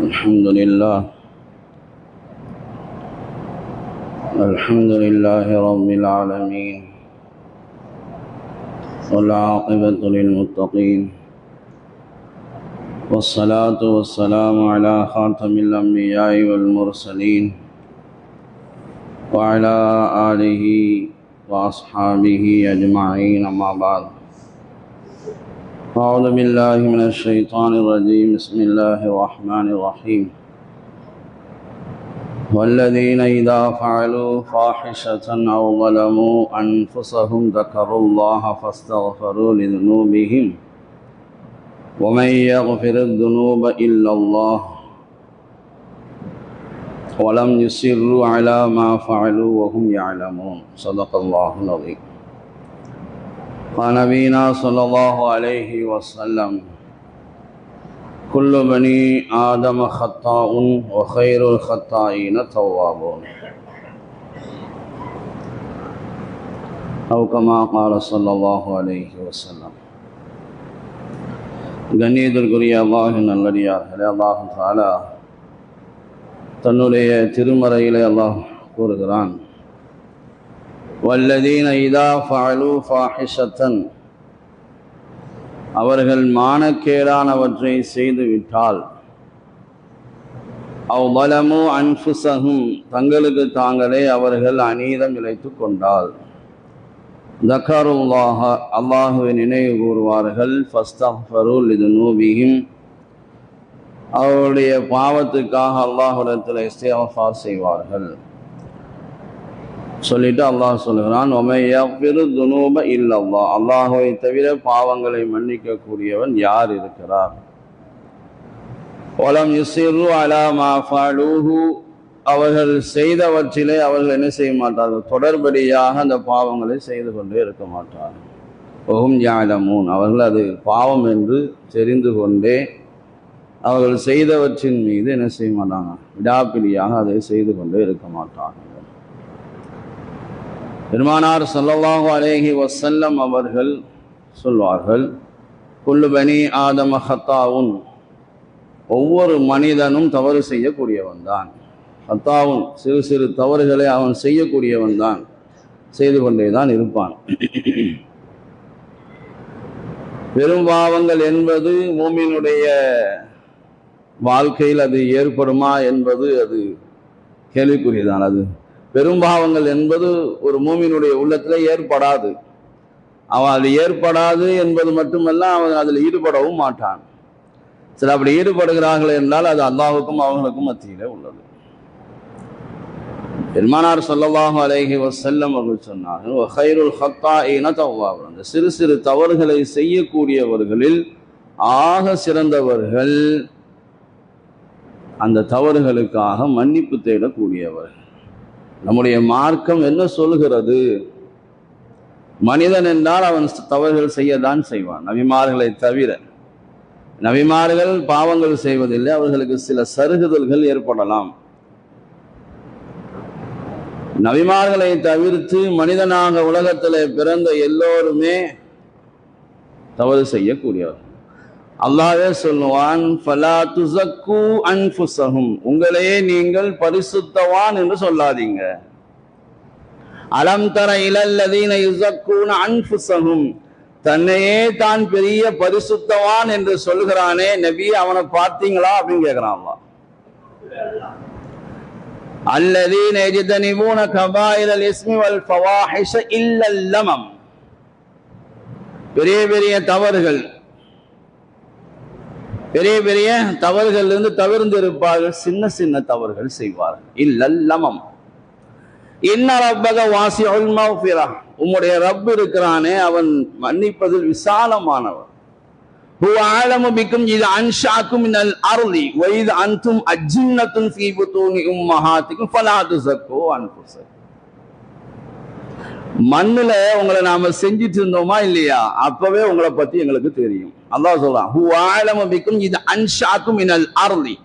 الحمد لله الحمد لله رب العالمين والعاقبة للمتقين والصلاة والسلام على خاتم الأنبياء والمرسلين وعلى آله وأصحابه أجمعين، أما بعد. أعوذ بالله من الشيطان الرجيم. بسم الله الرحمن الرحيم. والذين إذا فعلوا فاحشة أو ظلموا أنفسهم ذكروا الله فاستغفروا لذنوبهم. ومن يغفر الذنوب إلا الله ولم يسروا على ما فعلوا وهم يعلمون. صدق الله العظيم. قال نبينا صلى الله عليه وسلم كل بني آدم خطاء وخير الخطائين توابون أو كما قال صلى الله عليه وسلم கண்ணியத்திற்குரிய அல்லாஹின் நல்லடியார்களே அல்லாஹு தாலா தன்னுடைய திருமறையிலே அல்லாஹ் கூறுகிறான் வல்லதீன இதா ஃபாலு ஃபாஹிஷத்தன் அவர்கள் மானக்கேடானவற்றை செய்துவிட்டால் அவ் பலமு அன்புசகும் தங்களுக்கு தாங்களே அவர்கள் அநீதம் இழைத்து கொண்டால். தக்கருல்லாஹ அல்லாஹுவை நினைவு கூறுவார்கள் ஃபஸ்தஃபருல் இது நூபியும் அவருடைய பாவத்துக்காக அல்லாஹுடத்தில் இஸ்திஃபார் செய்வார்கள். சொல்லிட்டு அல்லாஹ் சொல்லுகிறான் ஒமையபிரு துனூப இல்லல்லா அல்லாஹுவை தவிர பாவங்களை மன்னிக்கக்கூடியவன் யார் இருக்கிறார்? ஒலம் யுசிரு அலாமா ஃபாலூஹு. அவர்கள் செய்தவற்றிலே அவர்கள் என்ன செய்ய மாட்டார்கள்? தொடர்படியாக அந்த பாவங்களை செய்து கொண்டே இருக்க மாட்டார்கள். ஒகும் ஞானமூன் அவர்கள் அது பாவம் என்று தெரிந்து கொண்டே அவர்கள் செய்தவற்றின் மீது என்ன செய்ய மாட்டாங்க? விடாப்பிடியாக அதை செய்து கொண்டே இருக்க மாட்டார்கள். பெருமானார் சல்லல்லாஹு அலேஹி வசல்லம் அவர்கள் சொல்வார்கள் குல்லு பனி ஆதம ஹத்தாவுன். ஒவ்வொரு மனிதனும் தவறு செய்யக்கூடியவன் தான். ஹத்தாவுன் சிறு சிறு தவறுகளை அவன் செய்யக்கூடியவன் தான். செய்து கொண்டே தான் இருப்பான். பெரும்பாவங்கள் என்பது மூமினுடைய வாழ்க்கையில் அது ஏற்படுமா என்பது அது கேள்விக்குரியதான் அது பெரும்பாவங்கள் என்பது ஒரு மூமியினுடைய உள்ளத்தில் ஏற்படாது. அவன் அது ஏற்படாது என்பது மட்டுமல்ல அவன் அதில் ஈடுபடவும் மாட்டான். சில அப்படி ஈடுபடுகிறார்கள் என்றால் அது அல்லாவுக்கும் அவங்களுக்கும் மத்தியிலே உள்ளது. பெருமானார் சொல்லவாக அலேஹி வசல்லம் அவர்கள் சொன்னார்கள் ஹைருல் ஹத்தா இன அந்த சிறு சிறு தவறுகளை செய்யக்கூடியவர்களில் ஆக சிறந்தவர்கள் அந்த தவறுகளுக்காக மன்னிப்பு தேடக்கூடியவர்கள். நம்முடைய மார்க்கம் என்ன சொல்கிறது மனிதன் என்றால் அவன் தவறுகள் செய்யத்தான் செய்வான். நபிமார்களை தவிர நபிமார்கள் பாவங்கள் செய்வதில்லை அவர்களுக்கு சில சருகுதல்கள் ஏற்படலாம். நபிமார்களை தவிர்த்து மனிதனாக உலகத்தில் பிறந்த எல்லோருமே தவறு செய்யக்கூடியவர். அல்லாவே சொல்லுவான் ஃபலா துசக்கு உங்களையே நீங்கள் பரிசுத்தவான் என்று சொல்லாதீங்க. அலம் தர இலல்லதீன யுசக்கூன அன்புசகும் தன்னையே தான் பெரிய பரிசுத்தவான் என்று சொல்கிறானே நபி அவனை பார்த்தீங்களா? அப்படின்னு கேட்கிறான்மா அல்லதீன எஜிதனிபூன கபாயிரல் இஸ்மி வல் ஃபவாஹிஷ இல்லல்லமம் பெரிய பெரிய தவறுகள் பெரிய பெரிய தவறுகள் இருந்து தவிர்ந்து இருப்பார்கள் சின்ன சின்ன தவறுகள் செய்வார்கள் இல்லல்லமம் இன்ன ரப்பக வாசி உம்முடைய ரப் இருக்கிறானே அவன் மன்னிப்பதில் விசாலமானவன் هو أعلم بكم إذا أنشأكم من الأرض وإذا أنتم أجنة في بطون أمهاتكم فلا تزكوا أنفسكم மண்ணுல உங்களை நாம செஞ்சிட்டு இருந்தோமா இல்லையா? அப்பவே உங்களை பத்தி எங்களுக்கு தெரியும். அதான் சொல்றான் ஹூ ஆழமிக்கும் இது அன்ஷாக்கும் இனல் அருளி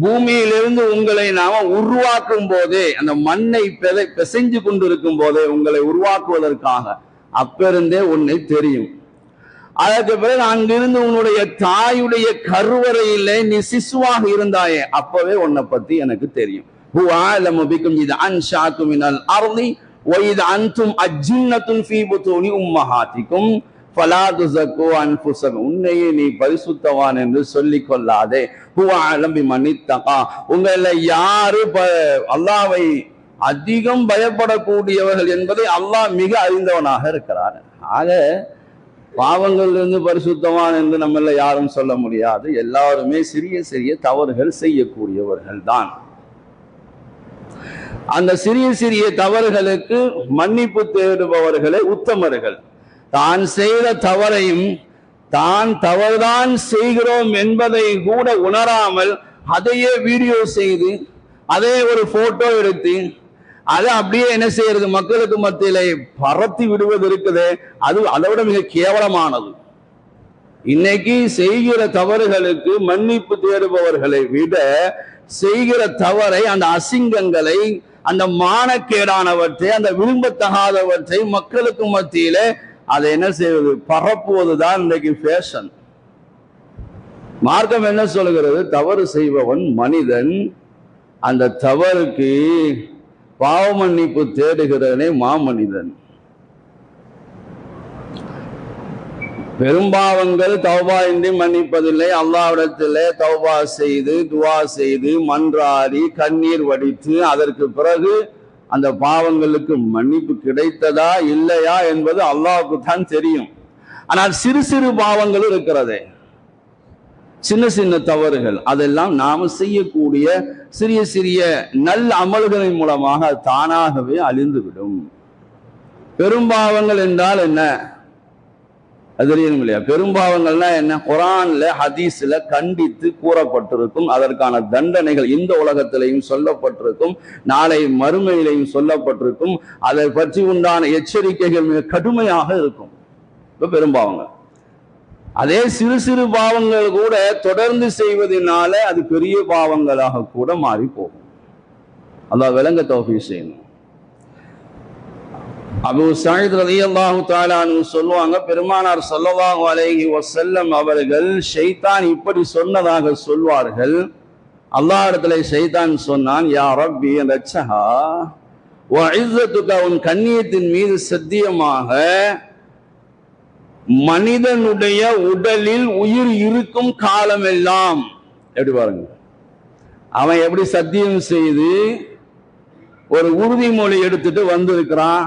பூமியிலிருந்து உங்களை நாம உருவாக்கும் போதே அந்த மண்ணை பெதை பிசைஞ்சு கொண்டிருக்கும் போதே உங்களை உருவாக்குவதற்காக அப்பிருந்தே உன்னை தெரியும். அதற்கு பிறகு அங்கிருந்து உன்னுடைய தாயுடைய கருவறையிலே நீ சிசுவாக இருந்தாயே அப்பவே உன்னை பத்தி எனக்கு தெரியும். ஹூ ஆழமிக்கும் பிக்கும் இது அன்ஷாக்கும் இனல் அருளி وإذ أنتم أجنة في بطون أمهاتكم فلا تزكوا أنفسكم உன்னையே நீ பரிசுத்தவான் என்று சொல்லிக் கொள்ளாதே ஹுவ அலம் பிமன் இத்தகா உங்கள யாரு ப- அல்லாஹ்வை அதிகம் பயப்படக்கூடியவர்கள் என்பதை அல்லாஹ் மிக அறிந்தவனாக இருக்கிறார் ஆக பாவங்களிலிருந்து பரிசுத்தவான் என்று நம்மள யாரும் சொல்ல முடியாது எல்லாருமே சிறிய சிறிய தவறுகள் செய்யக்கூடியவர்கள் தான் அந்த சிறிய சிறிய தவறுகளுக்கு மன்னிப்பு தேடுபவர்களே உத்தமர்கள். தான் செய்த தவறையும் தான் தவறுதான் செய்கிறோம் என்பதை கூட உணராமல் அதையே வீடியோ செய்து அதே ஒரு போட்டோ எடுத்து அதை அப்படியே என்ன செய்யறது? மக்களுக்கு மத்தியிலே பரத்தி விடுவது இருக்குது. அது அதை விட மிக கேவலமானது. இன்னைக்கு செய்கிற தவறுகளுக்கு மன்னிப்பு தேடுபவர்களை விட செய்கிற தவறை அந்த அசிங்கங்களை அந்த மானக்கேடானவற்றை அந்த விரும்பத்தகாதவற்றை மக்களுக்கு மத்தியில அதை என்ன செய்வது? பரப்புவதுதான் இன்றைக்கு ஃபேஷன் மார்க்கம் என்ன சொல்கிறது தவறு செய்பவன் மனிதன் அந்த தவறுக்கு பாவ மன்னிப்பு தேடுகிறவனே மாமனிதன். பெரும்பாவங்கள் தௌபா இன்றி மன்னிப்பதில்லை. அல்லாவிடத்திலே தௌபா செய்து துவா செய்து மன்றாடி கண்ணீர் வடித்து அதற்கு பிறகு அந்த பாவங்களுக்கு மன்னிப்பு கிடைத்ததா இல்லையா என்பது அல்லாவுக்கு தான் தெரியும். ஆனால் சிறு சிறு பாவங்கள் இருக்கிறதே. சின்ன சின்ன தவறுகள் அதெல்லாம் நாம செய்யக்கூடிய சிறிய சிறிய நல் அமல்களின் மூலமாக தானாகவே அழிந்துவிடும். பெரும்பாவங்கள் என்றால் என்ன? அது தெரியணும் இல்லையா? பெரும்பாவங்கள்னா என்ன? குரான்ல ஹதீஸ்ல கண்டித்து கூறப்பட்டிருக்கும். அதற்கான தண்டனைகள் இந்த உலகத்திலையும் சொல்லப்பட்டிருக்கும். நாளை மறுமையிலையும் சொல்லப்பட்டிருக்கும். அதை பற்றி உண்டான எச்சரிக்கைகள் மிக கடுமையாக இருக்கும். இப்போ பெரும்பாவங்க. அதே சிறு சிறு பாவங்கள் கூட தொடர்ந்து செய்வதனால அது பெரிய பாவங்களாக கூட மாறி போகும் அதான் விளங்க தௌஃபீ செய்யணும் அபு சயீத் ரலியல்லாஹு தஆலானு சொல்லுவாங்க பெருமானார் ஸல்லல்லாஹு அலைஹி வசல்லம் அவர்கள் ஷைத்தான் இப்படி சொன்னதாக சொல்வார்கள். அல்லாஹ் இடத்துல ஷைத்தான் சொன்னான் யா ரப்பி என் ஓ வ உன் கண்ணியத்தின் மீது சத்தியமாக மனிதனுடைய உடலில் உயிர் இருக்கும் காலமெல்லாம். எப்படி பாருங்க. அவன் எப்படி சத்தியம் செய்து ஒரு உறுதிமொழி எடுத்துட்டு வந்திருக்கிறான்.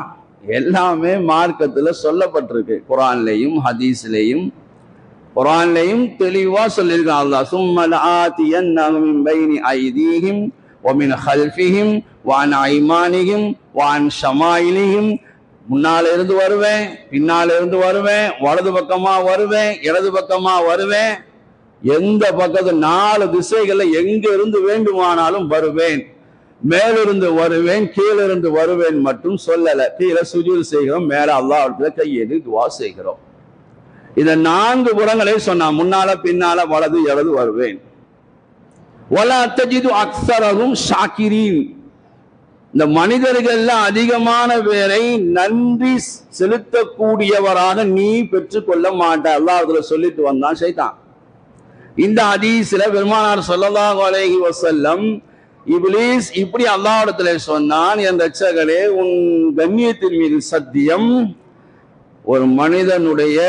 எல்லாமே மார்க்கத்தில் சொல்லப்பட்டிருக்கு. குரான்லையும் ஹதீஸ்லேயும். குரான்லையும் தெளிவாக சொல்லியிருக்கான் அல்லா சும்மல ஆத்தியன் பைனி ஐதீஹிம் ஒமின் ஹல்ஃபிஹிம் வான் ஐமானிகிம் வான் ஷமாயிலிகிம் முன்னால இருந்து வருவேன் பின்னால இருந்து வருவேன் வலது பக்கமா வருவேன் இடது பக்கமா வருவேன். எந்த பக்கத்து நாலு திசைகளில் எங்க இருந்து வேண்டுமானாலும் வருவேன். மேலிருந்து வருவேன் கீழிருந்து வருவேன் மட்டும் சொல்லல. கீழே சுஜூர் செய்கிறோம் மேல அல்லாஹ் கையெடு துவா செய்கிறோம். இந்த நான்கு புறங்களை சொன்னா முன்னால பின்னால வலது இடது வருவேன். வலா தஜிது அக்ஸரகும் ஷாக்கிரீன். இந்த மனிதர்கள்ல அதிகமான பேரை நன்றி செலுத்தக்கூடியவராக நீ பெற்றுக்கொள்ள மாட்ட அல்லாஹ் சொல்லிட்டு வந்தான் சைத்தான் இந்த ஹதீஸ்ல பெருமானார் ஸல்லல்லாஹு அலைஹி வஸல்லம் இப்லீஸ் இப்படி அல்லாவிடத்துல சொன்னான் என் ரட்சகரே உன் கண்ணியத்தின் மீது சத்தியம். ஒரு மனிதனுடைய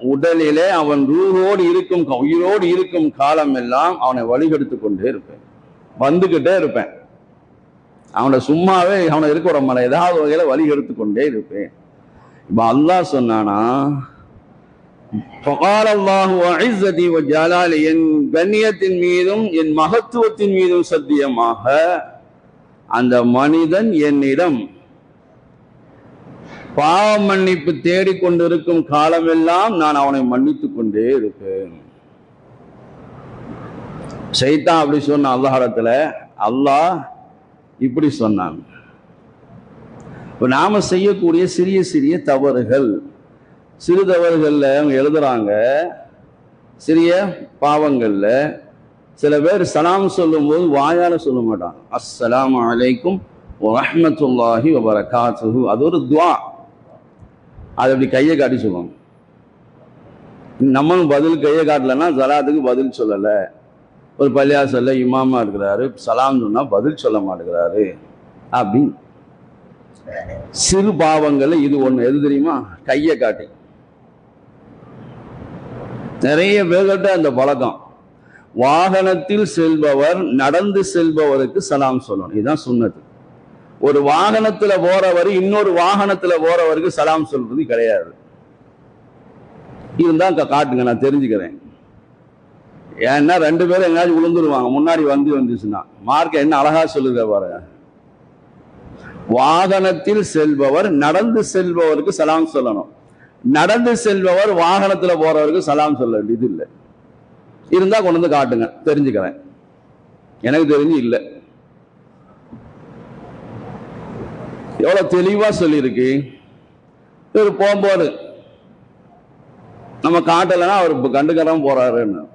உடலிலே அவன் ரூஹோடு இருக்கும் உயிரோடு இருக்கும் காலம் எல்லாம் அவனை வழிகெடுத்து கொண்டே இருப்பேன். வந்துகிட்டே இருப்பேன். அவனை சும்மாவே அவனை இருக்க விட மாட்டேன். ஏதாவது வகையில வழிகெடுத்து கொண்டே இருப்பேன். இப்ப அல்லாஹ் சொன்னானா فقال الله وعزتي وجلالي என் கண்ணியத்தின் மீதும் என் மகத்துவத்தின் மீதும் சத்தியமாக அந்த மனிதன் என்னிடம் பாவ மன்னிப்பு தேடிக்கொண்டிருக்கும் காலமெல்லாம் நான் அவனை மன்னித்துக் கொண்டே இருப்பேன் சைத்தான் அப்படி சொன்ன அல்லாஹிடத்துல அல்லாஹ் இப்படி சொன்னான் இப்ப நாம செய்யக்கூடிய சிறிய சிறிய தவறுகள் சிறு தவறுகள்ல அவங்க எழுதுறாங்க. சிறிய பாவங்கள்ல சில பேர் சலாம் சொல்லும்போது வாயால சொல்ல மாட்டாங்க. அஸ்ஸலாமு அலைக்கும் வரஹ்மத்துல்லாஹி வபரகாத்துஹு. அது ஒரு துவா. அது அப்படி கையை காட்டி சொல்லுவாங்க. நம்மளும் பதில் கையை காட்டலன்னா சலாத்துக்கு பதில் சொல்லலை. ஒரு பள்ளியாசல்ல இமாமா இருக்கிறாரு. சலாம் சொன்னா பதில் சொல்ல மாட்டேங்கிறாரு. அப்படின்னு. சிறு பாவங்கள்ல இது ஒண்ணு. எது தெரியுமா? கையை காட்டி. நிறைய பேர்கிட்ட அந்த பழக்கம். வாகனத்தில் செல்பவர் நடந்து செல்பவருக்கு சலாம் சொல்லணும். இதுதான் சொன்னது ஒரு வாகனத்துல போறவர் இன்னொரு வாகனத்துல போறவருக்கு சலாம் சொல்றது கிடையாது. இதுதான் காட்டுங்க நான் தெரிஞ்சுக்கிறேன். ஏன்னா ரெண்டு பேரும் எங்கேயாச்சும் விழுந்துருவாங்க. முன்னாடி வந்து வந்துச்சுன்னா. மார்க்க என்ன அழகா சொல்லுங்க பாருங்க வாகனத்தில் செல்பவர் நடந்து செல்பவருக்கு சலாம் சொல்லணும். நடந்து செல்பவர் வாகனத்துல போறவருக்கு சலாம் சொல்ல வேண்டியது இல்லை. இருந்தா கொண்டு வந்து காட்டுங்க. தெரிஞ்சுக்கிறேன். எனக்கு தெரிஞ்சு இல்லை. எவ்வளவு தெளிவா சொல்லியிருக்கு. இவர் போகும்போது நம்ம காட்டலைன்னா அவர் இப்ப போறாருன்னு.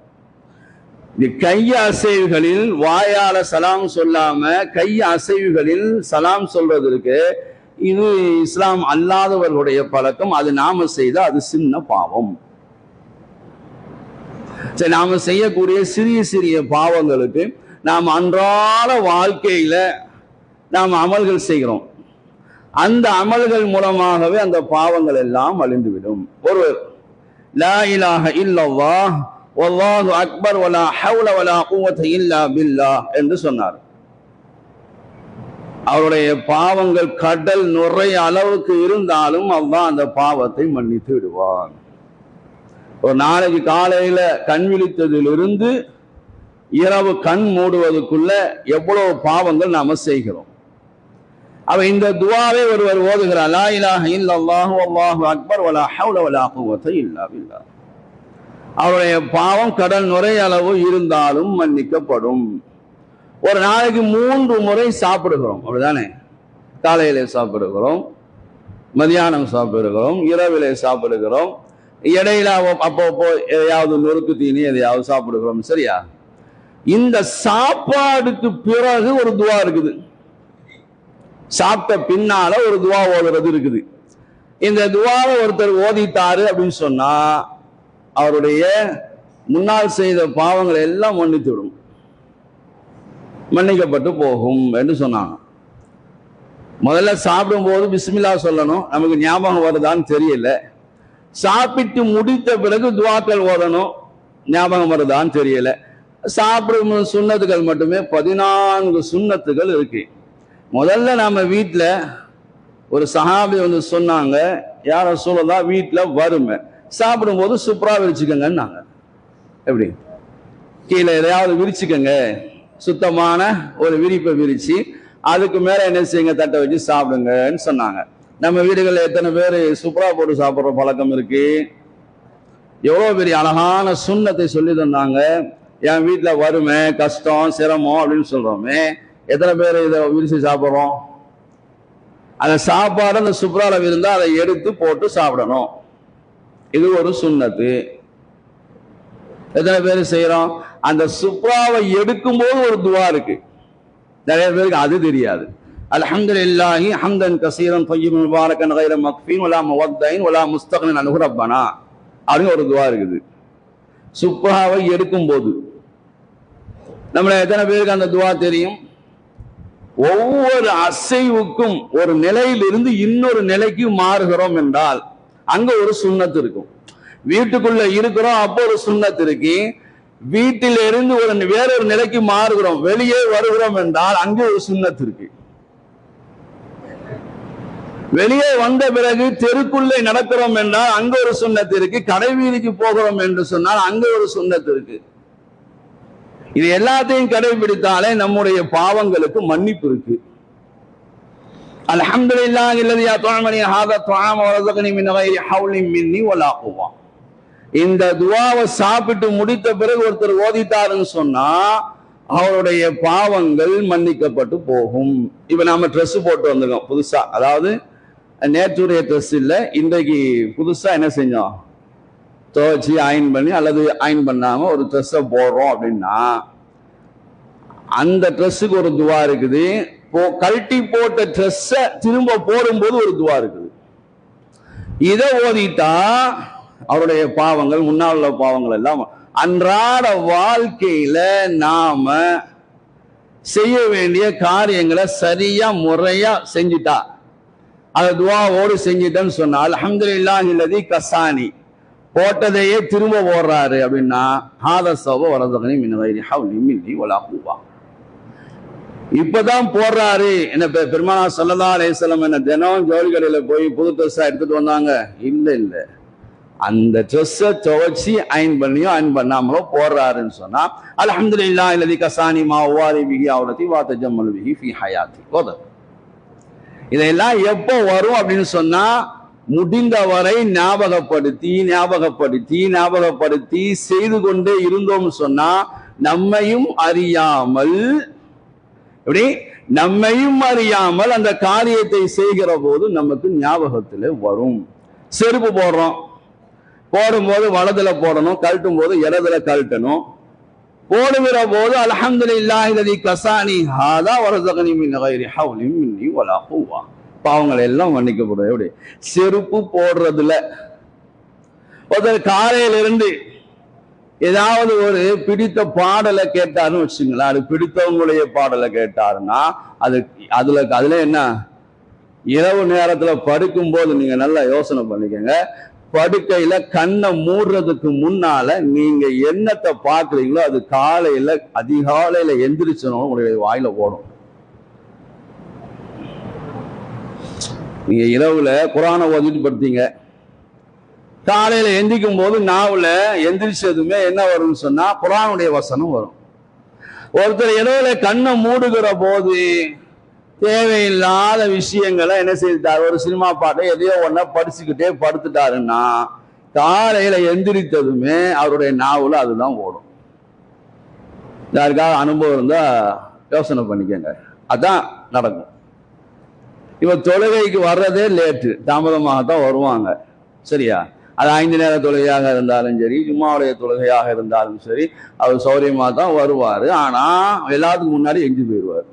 இந்த கை அசைவுகளில் வாயால சலாம் சொல்லாம கை அசைவுகளில் சலாம் சொல்றதற்கு இது இஸ்லாம் அல்லாதவர்களுடைய பழக்கம். அது நாம செய்த அது சின்ன பாவம். சரி நாம செய்யக்கூடிய சிறிய சிறிய பாவங்களுக்கு நாம் அன்றாட வாழ்க்கையில நாம் அமல்கள் செய்கிறோம். அந்த அமல்கள் மூலமாகவே அந்த பாவங்கள் எல்லாம் அழிந்துவிடும். ஒருவர் லா இலாஹ இல்லல்லாஹ் வல்லாஹு அக்பர் வலா ஹவுல வலா இல்லா என்று சொன்னார். அவருடைய பாவங்கள் கடல் நுரை அளவுக்கு இருந்தாலும் அவ்வா அந்த பாவத்தை மன்னித்து விடுவான். ஒரு நாளைக்கு காலையில கண் விழித்ததிலிருந்து இரவு கண் மூடுவதற்குள்ள எவ்வளவு பாவங்கள் நாம செய்கிறோம். அவ இந்த துவாவை ஒருவர் ஓதுகிறார் லா இலாஹ இல்லல்லாஹு அக்பர் வலா ஹவுல வலா குவத்த அவருடைய பாவம் கடல் நுரை அளவு இருந்தாலும் மன்னிக்கப்படும். ஒரு நாளைக்கு மூன்று முறை சாப்பிடுகிறோம். அப்படிதானே? காலையிலே சாப்பிடுகிறோம் மதியானம் சாப்பிடுகிறோம் இரவிலே சாப்பிடுகிறோம் இடையில அப்பப்போ எதையாவது நொறுக்கு தீனி எதையாவது சாப்பிடுகிறோம் சரியா? இந்த சாப்பாடுக்கு பிறகு ஒரு துவா இருக்குது. சாப்பிட்ட பின்னால ஒரு துவா ஓதுறது இருக்குது. இந்த துவாவை ஒருத்தர் ஓதித்தாரு அப்படின்னு சொன்னா அவருடைய முன்னால் செய்த பாவங்களை எல்லாம் மன்னித்து விடும். மன்னிக்கப்பட்டு போகும் என்று சொன்னாங்க. முதல்ல சாப்பிடும்போது பிஸ்மில்லா சொல்லணும். நமக்கு ஞாபகம் வருதான்னு தெரியல. சாப்பிட்டு முடித்த பிறகு துவாக்கள் ஓதணும். ஞாபகம் வருதான்னு தெரியல. சாப்பிடும் சுண்ணத்துகள் மட்டுமே பதினான்கு சுண்ணத்துகள் இருக்கு. முதல்ல நம்ம வீட்டில் ஒரு சஹாபி வந்து சொன்னாங்க யார சொல்லலாம் வீட்டில் வறுமை. சாப்பிடும்போது சூப்பராக விரிச்சுக்கங்கன்னாங்க. எப்படி? கீழே எதையாவது விரிச்சுக்கங்க. சுத்தமான ஒரு விரிப்பை விரிச்சு அதுக்கு மேலே என்ன செய்யுங்க? தட்டை வச்சு சாப்பிடுங்கன்னு சொன்னாங்க. நம்ம வீடுகளில் எத்தனை பேர் சூப்பரா போட்டு சாப்பிட்ற பழக்கம் இருக்கு? எவ்வளோ பெரிய அழகான சுண்ணத்தை சொல்லி தந்தாங்க. என் வீட்டில் வறுமை கஷ்டம் சிரமம் அப்படின்னு சொல்கிறோமே எத்தனை பேர் இதை விரிச்சு சாப்பிட்றோம்? அந்த சாப்பாடு அந்த சுப்ராவில் இருந்தால் அதை எடுத்து போட்டு சாப்பிடணும். இது ஒரு சுண்ணத்து. எத்தனை பேர் செய்யறோம் அந்த சுப்ராவை எடுக்கும்போது ஒரு துவா இருக்கு நிறைய பேருக்கு அது தெரியாது அல்ஹம்துலில்லாஹி ஹம்தன் கசீரன் طيبا مباركا غير مكفين ولا مودع ولا مستغن عنه ربنا அப்படின்னு ஒரு துவா இருக்குது சுப்ராவை எடுக்கும்போது நம்மள எத்தனை பேருக்கு அந்த துவா தெரியும் ஒவ்வொரு அசைவுக்கும் ஒரு நிலையிலிருந்து இன்னொரு நிலைக்கு மாறுகிறோம் என்றால் அங்க ஒரு சுண்ணத்து இருக்கும் வீட்டுக்குள்ள இருக்கிறோம் அப்போ ஒரு சுண்ணத் இருக்கு. வீட்டில் இருந்து ஒரு வேறொரு நிலைக்கு மாறுகிறோம் வெளியே வருகிறோம் என்றால் அங்கே ஒரு சுண்ணத் இருக்கு. வெளியே வந்த பிறகு தெருக்குள்ளே நடக்கிறோம் என்றால் அங்க ஒரு சுண்ணத்து இருக்கு. கடைவீதிக்கு போகிறோம் என்று சொன்னால் அங்க ஒரு சுண்ணத்து இருக்கு. இது எல்லாத்தையும் கடைபிடித்தாலே நம்முடைய பாவங்களுக்கு மன்னிப்பு இருக்கு. அலமதுல்லா இல்லதியா தோழமணி ஹாத துஆம வரஸகனி மின் மின்னி ஒலாக்குவான் இந்த துவாவை சாப்பிட்டு முடித்த பிறகு ஒருத்தர் ஓதித்தாருன்னு சொன்னா அவருடைய பாவங்கள் மன்னிக்கப்பட்டு போகும். இப்ப நாம ட்ரெஸ் போட்டு வந்திருக்கோம் புதுசா. அதாவது நேற்றுடைய ட்ரெஸ் இல்லை இன்றைக்கு புதுசா என்ன செஞ்சோம்? துவைச்சி அயன் பண்ணி அல்லது அயன் பண்ணாம ஒரு ட்ரெஸ்ஸை போடுறோம் அப்படின்னா அந்த ட்ரெஸ்ஸுக்கு ஒரு துவா இருக்குது. போ கழட்டி போட்ட ட்ரெஸ்ஸை திரும்ப போடும்போது ஒரு துவா இருக்குது. இதை ஓதிட்டா அவருடைய பாவங்கள் முன்னால் உள்ள பாவங்கள் எல்லாம் அன்றாட வாழ்க்கையில நாம செய்ய வேண்டிய காரியங்களை சரியா முறையா செஞ்சுட்டா. அதை துவாவோடு செஞ்சுட்டேன்னு சொன்னா அல்ஹம்துலில்லாஹி இல்லதி கசானி. போட்டதையே திரும்ப போடுறாரு அப்படின்னா ஹாத வரதகனி மின்வைரி ஹவுலி மில்லி ஒலா பூவா இப்பதான் போடுறாரு. என்ன பெ- பெருமானா சொல்லலாம் அலேசலம் என்ன தினம் ஜவுளி கடையில போய் புது ட்ரெஸ்ஸா எடுத்துட்டு வந்தாங்க? இல்ல இல்ல. அந்த ட்ரெஸ்ஸை துவைச்சி அயன் பண்ணியோ அயன் பண்ணாமலோ போடுறாருன்னு சொன்னால் சொன்னா இல்லா இல்லதி கசானி மா உவாரி விகி அவுலதி வாத்த ஜம்மல் விகி ஃபி ஹயாத்தி. போதும். இதெல்லாம் எப்போ வரும் அப்படின்னு சொன்னால் முடிந்தவரை ஞாபகப்படுத்தி ஞாபகப்படுத்தி ஞாபகப்படுத்தி செய்து கொண்டே இருந்தோம்னு சொன்னால் நம்மையும் அறியாமல் எப்படி? நம்மையும் அறியாமல் அந்த காரியத்தை செய்கிற போது நமக்கு ஞாபகத்தில் வரும். செருப்பு போடுறோம். போடும்போது வலதுல போடணும் கழட்டும் போது இடதுல கழட்டணும். போடுகிற போது அல்ஹம்துலில்லாஹி இல்லாஹி கசானி ஹாதா வரதகனி மின் கைரி ஹவுலி மின்னி வலா குவா. பாவங்களை எல்லாம் மன்னிக்கப்படும் எப்படி? செருப்பு போடுறதுல. ஒருத்தர் காலையிலிருந்து ஏதாவது ஒரு பிடித்த பாடலை கேட்டாருன்னு வச்சுங்களேன் அது பிடித்தவங்களுடைய பாடலை கேட்டாருன்னா அது அதுல அதுல என்ன? இரவு நேரத்துல படுக்கும் போது நீங்க நல்லா யோசனை பண்ணிக்கோங்க. படுக்கையில கண்ணை மூடுறதுக்கு முன்னால நீங்க என்னத்தை பாக்குறீங்களோ அது காலையில அதிகாலையில எந்திரிச்சனும் உங்களுடைய வாயில போடும் நீங்க இரவுல குரான ஓதிட்டு படுத்தீங்க. காலையில எந்திரிக்கும் போது நாவுல எந்திரிச்சதுமே என்ன வரும்னு சொன்னா குரானுடைய வசனம் வரும். ஒருத்தர் இரவுல கண்ணை மூடுகிற போது தேவையில்லாத விஷயங்களை என்ன செய்துட்டார்? ஒரு சினிமா பாட்டை எதையோ ஒன்ன படிச்சுக்கிட்டே படுத்துட்டாருன்னா காலையில எந்திரித்ததுமே அவருடைய நாவல் அதுதான் ஓடும். யாருக்காவது அனுபவம் இருந்தா யோசனை பண்ணிக்கங்க. அதான் நடக்கும். இவன் தொழுகைக்கு வர்றதே லேட்டு. தாமதமாக தான் வருவாங்க. சரியா? அது ஐந்து நேர தொழுகையாக இருந்தாலும் சரி ஜும்மாவுடைய தொழுகையாக இருந்தாலும் சரி அவர் சௌரியமாக தான் வருவார். ஆனால் எல்லாத்துக்கும் முன்னாடி எஞ்சி போயிடுவார்.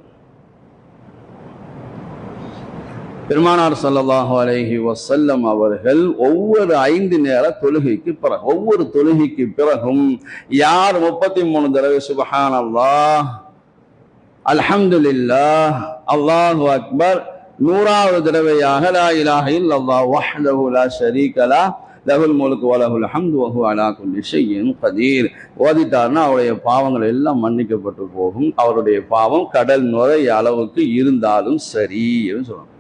பெருமானார் சல்லாஹு அலஹி வசல்லம் அவர்கள் ஒவ்வொரு ஐந்து நேர தொழுகைக்கு பிறகு ஒவ்வொரு தொழுகைக்கு பிறகும் யார் முப்பத்தி மூணு தடவை சுபஹான் அல்லாஹ் அல்ஹம்துலில்லாஹ் அல்லாஹு அக்பர் நூறாவது தடவையாக லா இலாஹ இல்லல்லாஹ் வஹ்லஹு லா ஷரீகலா லஹுல் முலுக்கு வலஹுல் ஹம்து வஹு அலா குல்லி ஷையின் கதீர். ஓதிட்டார்னா அவருடைய பாவங்கள் எல்லாம் மன்னிக்கப்பட்டு போகும். அவருடைய பாவம் கடல் நுரை அளவுக்கு இருந்தாலும் சரி அப்படின்னு சொல்லுவாங்க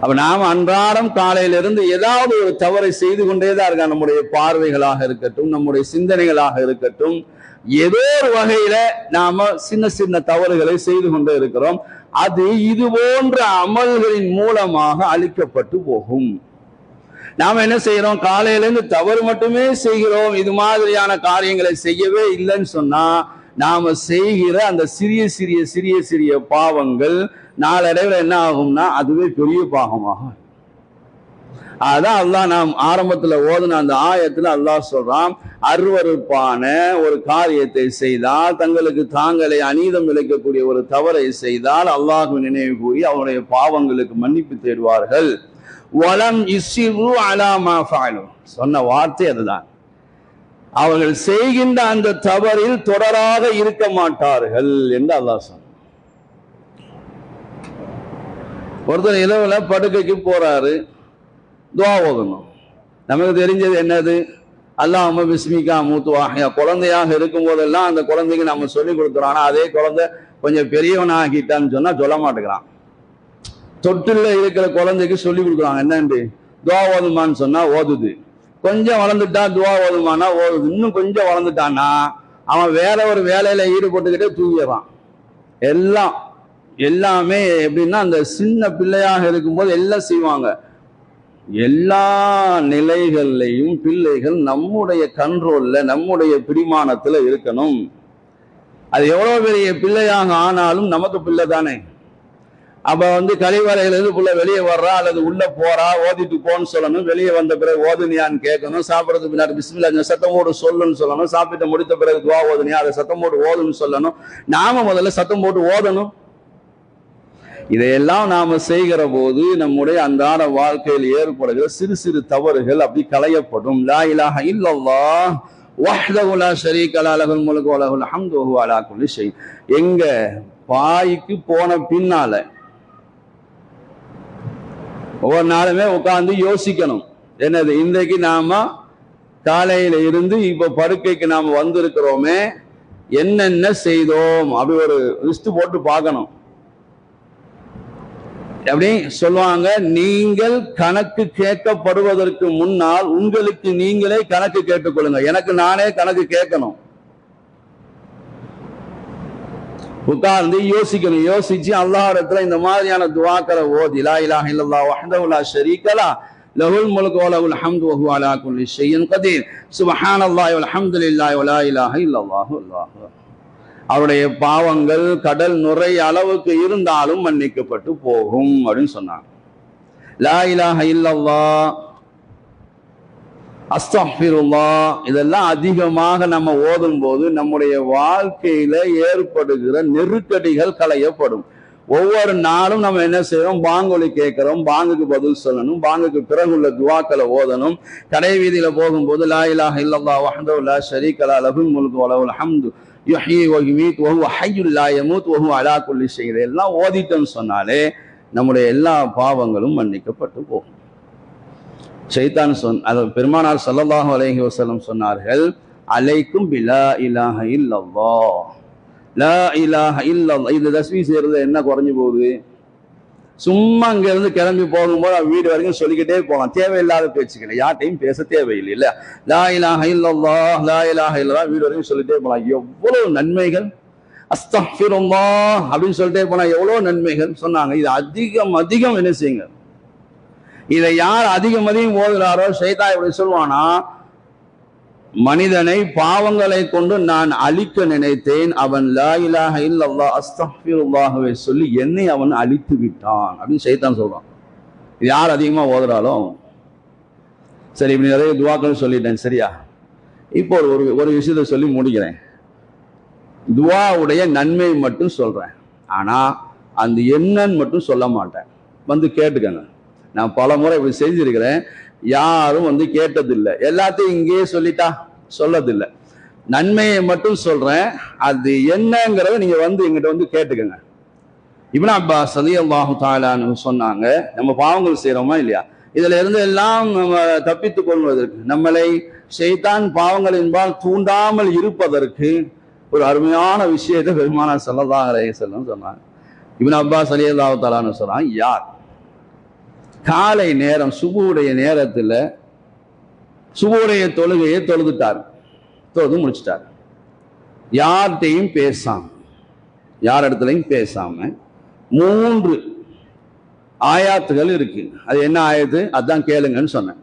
அப்ப நாம அன்றாடம் காலையிலிருந்து ஏதாவது ஒரு தவறை செய்து கொண்டேதான் இருக்கா நம்முடைய பார்வைகளாக இருக்கட்டும் நம்முடைய சிந்தனைகளாக இருக்கட்டும் ஏதோ ஒரு வகையில நாம சின்ன சின்ன தவறுகளை செய்து கொண்டே இருக்கிறோம். அது இது போன்ற அமல்களின் மூலமாக அழிக்கப்பட்டு போகும். நாம என்ன செய்யறோம்? காலையில இருந்து தவறு மட்டுமே செய்கிறோம். இது மாதிரியான காரியங்களை செய்யவே இல்லைன்னு சொன்னா நாம செய்கிற அந்த சிறிய சிறிய சிறிய சிறிய பாவங்கள் நாளடைவில் என்ன ஆகும்னா அதுவே பெரிய பாகமாகும் அதான் அல்லாஹ் நாம் ஆரம்பத்தில் ஓதுன அந்த ஆயத்தில் அல்லாஹ் சொல்றான் அருவருப்பான ஒரு காரியத்தை செய்தால் தங்களுக்கு தாங்களே அநீதம் இழைக்கக்கூடிய ஒரு தவறை செய்தால் அல்லாஹ் நினைவு கூறி அவருடைய பாவங்களுக்கு மன்னிப்பு தேடுவார்கள். வளம் இசிவு அலா மா சொன்ன வார்த்தை அதுதான். அவர்கள் செய்கின்ற அந்த தவறில் தொடராக இருக்க மாட்டார்கள் என்று அல்லாஹ் சொன்னான். ஒருத்தர் இரவுல படுக்கைக்கு போறாரு துவா ஓதணும். நமக்கு தெரிஞ்சது என்னது? அல்லாம பிஸ்மிகா மூத்து வாஹியா. குழந்தையாக இருக்கும் போதெல்லாம் அந்த குழந்தைக்கு நம்ம சொல்லி கொடுக்குறோம். அதே குழந்தை கொஞ்சம் பெரியவனாகிட்டான்னு சொன்னா சொல்ல மாட்டேங்கிறான். தொட்டில் இருக்கிற குழந்தைக்கு சொல்லி கொடுக்குறாங்க என்னண்டு? துவா ஓதுமான்னு சொன்னா ஓதுது. கொஞ்சம் வளர்ந்துட்டா துவா ஓதுமானா ஓதுது. இன்னும் கொஞ்சம் வளர்ந்துட்டான்னா அவன் வேற ஒரு வேலையில ஈடுபட்டுக்கிட்டே தூங்கிடுறான். எல்லாம் எல்லாமே எப்படின்னா அந்த சின்ன பிள்ளையாக இருக்கும்போது எல்லாம் செய்வாங்க. எல்லா நிலைகள்லையும் பிள்ளைகள் நம்முடைய கண்ட்ரோல்ல நம்முடைய பிரிமாணத்துல இருக்கணும். அது எவ்வளவு பெரிய பிள்ளையாக ஆனாலும் நமக்கு பிள்ளை தானே. அப்ப வந்து கழிவறையிலிருந்து புள்ள வெளியே வர்றா அல்லது உள்ள போறா ஓதிட்டு போன்னு சொல்லணும். வெளியே வந்த பிறகு ஓதுனியான்னு கேட்கணும். சாப்பிட்றதுக்கு பின்னாடி பிஸ்மில்லா இந்த சத்தம் போட்டு சொல்லுன்னு சொல்லணும். சாப்பிட்டு முடித்த பிறகு துவா ஓதுனியா அதை சத்தம் போட்டு ஓதுன்னு சொல்லணும். நாம முதல்ல சத்தம் போட்டு ஓதணும். இதையெல்லாம் நாம செய்கிற போது நம்முடைய அன்றாட வாழ்க்கையில் ஏற்படுகிற சிறு சிறு தவறுகள் அப்படி களையப்படும். லா இலாஹ இல்லல்லாஹ். வஹ்தஹு லா ஷரீக லஹு லஹுல் முல்கு வ லஹுல் ஹம்து அலா குல்லி ஷை. எங்க பாய்க்கு போன பின்னால ஒவ்வொரு நாளுமே உட்கார்ந்து யோசிக்கணும். என்னது இன்றைக்கு நாம காலையில இருந்து இப்ப படுக்கைக்கு நாம வந்திருக்கிறோமே என்னென்ன செய்தோம்? அப்படி ஒரு லிஸ்ட் போட்டு பார்க்கணும். எப்படி சொல்லுவாங்க நீங்கள் கணக்கு கேட்கப்படுவதற்கு முன்னால் உங்களுக்கு நீங்களே கணக்கு கேட்டுக்கொள்ளுங்க. எனக்கு நானே கணக்கு கேட்கணும். உட்கார்ந்து யோசிக்கணும். யோசிச்சு அல்லாஹ் இந்த மாதிரியான துவாக்கரை ஓதி லா இலா இல்லல்லாஹ் வஹ்தஹு லா லஹுல் முல்கு வ லஹுல் ஹம்து வ ஹுவ அலா குல்லி ஷைஇன் கதீர் சுப்ஹானல்லாஹி வல்ஹம்துலில்லாஹி வ இலாஹ இல்லல்லாஹு அல்லாஹு. அவருடைய பாவங்கள் கடல் நுரை அளவுக்கு இருந்தாலும் மன்னிக்கப்பட்டு போகும் அப்படின்னு சொன்னாங்க. லா இலாஹ இல்லல்லாஹ் அஸ்தஃபிருல்லா இதெல்லாம் அதிகமாக நம்ம ஓதும் போது நம்முடைய வாழ்க்கையில ஏற்படுகிற நெருக்கடிகள் களையப்படும். ஒவ்வொரு நாளும் நம்ம என்ன செய்யறோம்? பாங்கொலி கேட்கிறோம் பாங்குக்கு பதில் சொல்லணும் பாங்குக்கு பிறகுள்ள துவாக்களை ஓதணும். கடை வீதியில போகும்போது லா இலாஹ இல்லல்லா வஹ்தஹு லா ஷரீக லஹுல் முல்கு ஹம்து யுஹ்யி வ யுமீத் வ ஹுவ யமூத் வ அலா குல்லி ஷை எல்லாம் ஓதிட்டோம்னு சொன்னாலே நம்முடைய எல்லா பாவங்களும் மன்னிக்கப்பட்டு போகும். ஷைத்தான் சொன் அது பெருமானார் ஸல்லல்லாஹு அலைஹி வஸல்லம் சொன்னார்கள் அலைக்கும் பிலா இலாஹ இல்லல்லாஹ் லா இலாஹ இல்லல்லாஹ் இது தஸ்மி செய்யறது என்ன குறைஞ்சு போகுது? சும்மா அங்க இருந்து கிளம்பி போகும்போது அவன் வீடு வரைக்கும் சொல்லிக்கிட்டே போகலாம் தேவையில்லாத பேச்சுக்களை. யார்ட்டையும் பேச தேவையில்லை இல்ல லா இலாஹ இல்லல்லாஹ் லா வீடு வரைக்கும் சொல்லிட்டே போகலாம் எவ்வளவு நன்மைகள்? அஸ்தஃபிருல்லாஹ் அப்படின்னு சொல்லிட்டே போனா எவ்வளவு நன்மைகள்? சொன்னாங்க. இது அதிகம் அதிகம் என்ன செய்யுங்க? இதை யார் அதிகம் அதிகம் ஓதுகிறாரோ சைதா இப்படி சொல்லுவானா மனிதனை பாவங்களை கொண்டு நான் அழிக்க நினைத்தேன். அவன் லா இலாக இல்லல்லாஹ் அஸ்தஃபிருல்லாஹுவை சொல்லி என்னை அவன் அழித்து விட்டான் அப்படின்னு சைத்தான் சொல்றான். இது யார் அதிகமா ஓதுறாலும் சரி இப்படி நிறைய துவாக்கள் சொல்லிட்டேன் சரியா? இப்போ ஒரு ஒரு- ஒரு விஷயத்தை சொல்லி முடிக்கிறேன். துவாவுடைய நன்மை மட்டும் சொல்றேன். ஆனா அந்த என்னன்னு மட்டும் சொல்ல மாட்டேன். வந்து கேட்டுக்கங்க. நான் பல முறை இப்படி செஞ்சிருக்கிறேன் யாரும் வந்து கேட்டதில்லை. எல்லாத்தையும் இங்கேயே சொல்லிட்டா? சொல்லதில்லை. நன்மையை மட்டும் சொல்றேன். அது என்னங்கிறத நீங்க வந்து எங்கிட்ட வந்து கேட்டுக்கங்க. இப்னு அப்பா சதியல்லாஹு தாலான்னு சொன்னாங்க நம்ம பாவங்கள் செய்கிறோமா இல்லையா? இதுல இருந்து எல்லாம் நம்ம தப்பித்து கொள்வதற்கு நம்மளை பாவங்கள் என்பால் தூண்டாமல் இருப்பதற்கு ஒரு அருமையான விஷயத்தை பெருமானார் செல்லதாக செல்லும் சொன்னாங்க. இப்னு அப்பா சலியல்லாஹு தாலான்னு சொல்றாங்க யார்? காலை நேரம் சுபுடைய நேரத்தில் சுபுடைய தொழுகையை தொழுதுட்டார். தொழுது முடிச்சிட்டார். யார்கிட்டையும் பேசாம யார் இடத்துலையும் பேசாம மூன்று ஆயாத்துகள் இருக்கு. அது என்ன ஆயத்து அதான் கேளுங்கன்னு சொன்னேன்.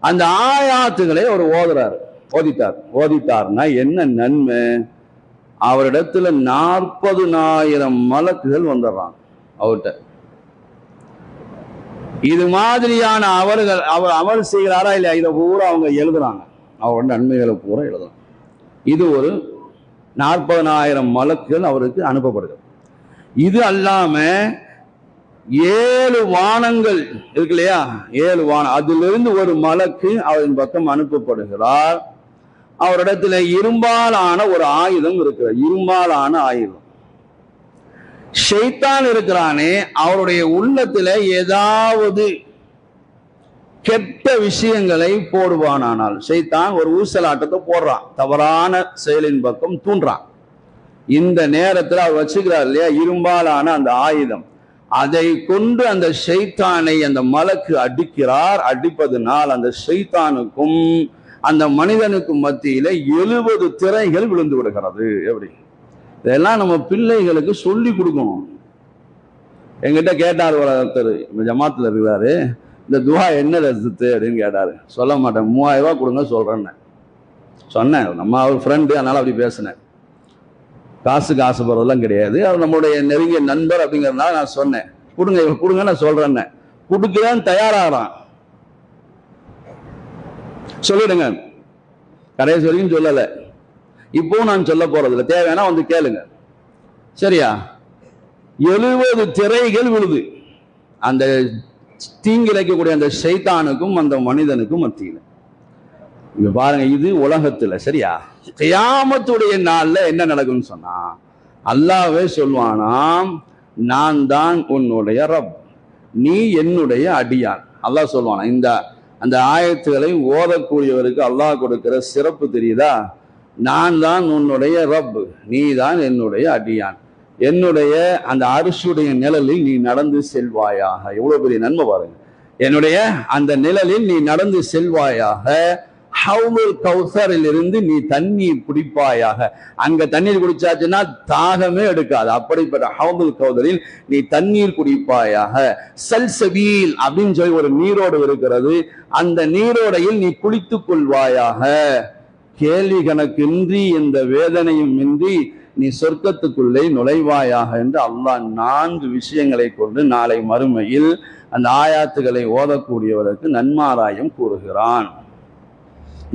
அந்த ஆயாத்துகளை அவர் ஓதுறார். ஓதிட்டார். ஓதிட்டார்னா என்ன நன்மை? அவரிடத்துல நாற்பதுனாயிரம் மலக்குகள் வந்துடுறாங்க அவர்கிட்ட. இது மாதிரியான அவர்கள் அவர் அமல் செய்கிறாரா இல்லையா? இதை பூரா அவங்க எழுதுறாங்க. அவரோட நன்மைகளை பூரா எழுதுறாங்க. இது ஒரு நாற்பதனாயிரம் மலக்குகள் அவருக்கு அனுப்பப்படுகிறது. இது அல்லாம ஏழு வானங்கள் இருக்கு இல்லையா? ஏழு வானம் அதிலிருந்து ஒரு மலக்கு அவரின் பக்கம் அனுப்பப்படுகிறார். அவரிடத்துல இரும்பாலான ஒரு ஆயுதம் இருக்கிறது. இரும்பாலான ஆயுதம். ஷெய்தான் இருக்கிறானே அவருடைய உள்ளத்துல ஏதாவது கெட்ட விஷயங்களை போடுவானானால் ஷைத்தான் ஒரு ஊசலாட்டத்தை போடுறான். தவறான செயலின் பக்கம் தூண்டுறான். இந்த நேரத்தில் அவர் வச்சுக்கிறார் இல்லையா இரும்பாலான அந்த ஆயுதம். அதை கொண்டு அந்த ஷைத்தானை அந்த மலக்கு அடிக்கிறார். அடிப்பதனால் அந்த ஷைத்தானுக்கும் அந்த மனிதனுக்கும் மத்தியில எழுபது திரைகள் விழுந்து விடுகிறது. எப்படி? இதெல்லாம் நம்ம பிள்ளைகளுக்கு சொல்லி கொடுக்கணும். எங்கிட்ட கேட்டார் ஒருத்தர் இப்ப ஜமாத்தில் இருக்கிறாரு இந்த துவா என்ன ரசித்து அப்படின்னு கேட்டார். சொல்ல மாட்டேன் மூவாயிரம் ரூபா கொடுங்க சொல்கிறேன்னு சொன்னேன் நம்ம அவர் ஃப்ரெண்டு அதனால் அப்படி பேசினேன். காசுக்கு ஆசைப்படுறதெல்லாம் கிடையாது. அவர் நம்மளுடைய நெருங்கிய நண்பர் அப்படிங்கிறதுனால நான் சொன்னேன் கொடுங்க இவர் கொடுங்க நான் சொல்கிறேன்னு கொடுக்கிறேன்னு தயாராகிறான். சொல்லிடுங்க. கடைசி வரைக்கும் சொல்லலை. இப்பவும் நான் சொல்ல போறதில்ல. தேவைன்னா வந்து கேளுங்க. சரியா? எழுபது திரைகள் விழுது. அந்த தீங்கிழைக்கக்கூடிய அந்த சைத்தானுக்கும் அந்த மனிதனுக்கும் மத்தியில். இங்க பாருங்க இது உலகத்துல சரியா? கியாமத்துடைய நாள்ல என்ன நடக்கும்னு சொன்னா அல்லாவே சொல்வானாம் நான் தான் உன்னுடைய ரப். நீ என்னுடைய அடியான். அல்லாஹ் சொல்வானா இந்த அந்த ஆயத்துகளை ஓதக்கூடியவருக்கு அல்லாஹ் கொடுக்கிற சிறப்பு தெரியுதா? நான் தான் உன்னுடைய ரப் நீ தான் என்னுடைய அடியான். என்னுடைய அந்த அரிசியுடைய நிழலில் நீ நடந்து செல்வாயாக. எவ்வளவு பெரிய நன்மை பாருங்க. என்னுடைய அந்த நிழலில் நீ நடந்து செல்வாயாக. ஹவுல் கௌசரில் இருந்து நீ தண்ணீர் குடிப்பாயாக. அங்க தண்ணீர் குடிச்சாச்சுன்னா தாகமே எடுக்காது. அப்படிப்பட்ட ஹவுல் கௌசரில் நீ தண்ணீர் குடிப்பாயாக. சல்சபீல் அப்படின்னு சொல்லி ஒரு நீரோடு இருக்கிறது. அந்த நீரோடையில் நீ குளித்துக் கொள்வாயாக. கேள்வி கணக்கின்றி எந்த வேதனையும் இன்றி நீ சொர்க்கத்துக்குள்ளே நுழைவாயாக என்று அல்லாஹ் நான்கு விஷயங்களை கொண்டு நாளை மறுமையில் அந்த ஆயாத்துகளை ஓதக்கூடியவருக்கு நன்மாராயம் கூறுகிறான்.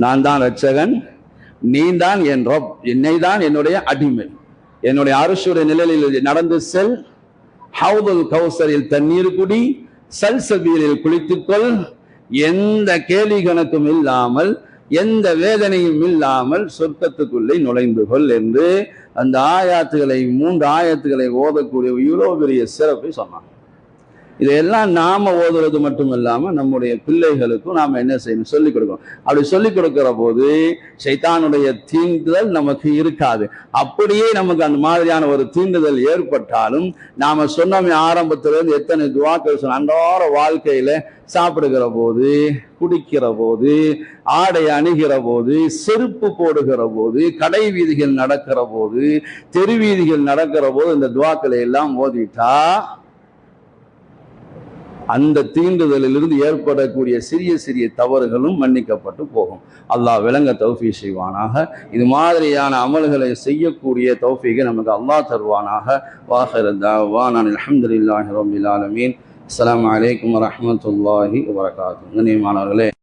நான் தான் ரட்சகன் நீ தான் என் ரொப் என்னை தான் என்னுடைய அடிமை. என்னுடைய அரசுடைய நிழலில் நடந்து செல் ஹவுதல் கௌசரில் தண்ணீர் குடி சல்சபீரில் குளித்துக்கொள். எந்த கேலி கணக்கும் இல்லாமல் எந்த வேதனையும் இல்லாமல் சொர்க்கத்துக்குள்ளே நுழைந்து கொள் என்று அந்த ஆயாத்துகளை மூன்று ஆயத்துகளை ஓதக்கூடிய இவ்வளோ பெரிய சிறப்பை சொன்னான். இதையெல்லாம் நாம ஓதுறது மட்டும் இல்லாம நம்முடைய பிள்ளைகளுக்கும் நாம என்ன செய்யணும் சொல்லிக் கொடுக்கணும். அப்படி சொல்லிக் கொடுக்கிற போது சைத்தானுடைய தீண்டுதல் நமக்கு இருக்காது. அப்படியே நமக்கு அந்த மாதிரியான ஒரு தீண்டுதல் ஏற்பட்டாலும் நாம சொன்னோமே ஆரம்பத்திலிருந்து எத்தனை துவாக்கள் சொன்ன அன்றாட வாழ்க்கையில சாப்பிடுகிற போது குடிக்கிற போது ஆடை அணுகிற போது செருப்பு போடுகிற போது கடை வீதிகள் நடக்கிற போது தெரு வீதிகள் நடக்கிற போது இந்த துவாக்களை எல்லாம் ஓதிட்டா அந்த தீண்டுதலிலிருந்து ஏற்படக்கூடிய சிறிய சிறிய தவறுகளும் மன்னிக்கப்பட்டு போகும். அல்லாஹ் விளங்க தௌஃபி செய்வானாக. இது மாதிரியான அமல்களை செய்யக்கூடிய தௌஃபீக நமக்கு அல்லாஹ் தருவானாக. வாஹிரதாவான் அலமதுல்லாஹி ரபில் ஆலமீன். அஸ்ஸலாமு அலைக்கும் வரஹ்மத்துல்லாஹி வபரகாத்து கண்ணியமானவர்களே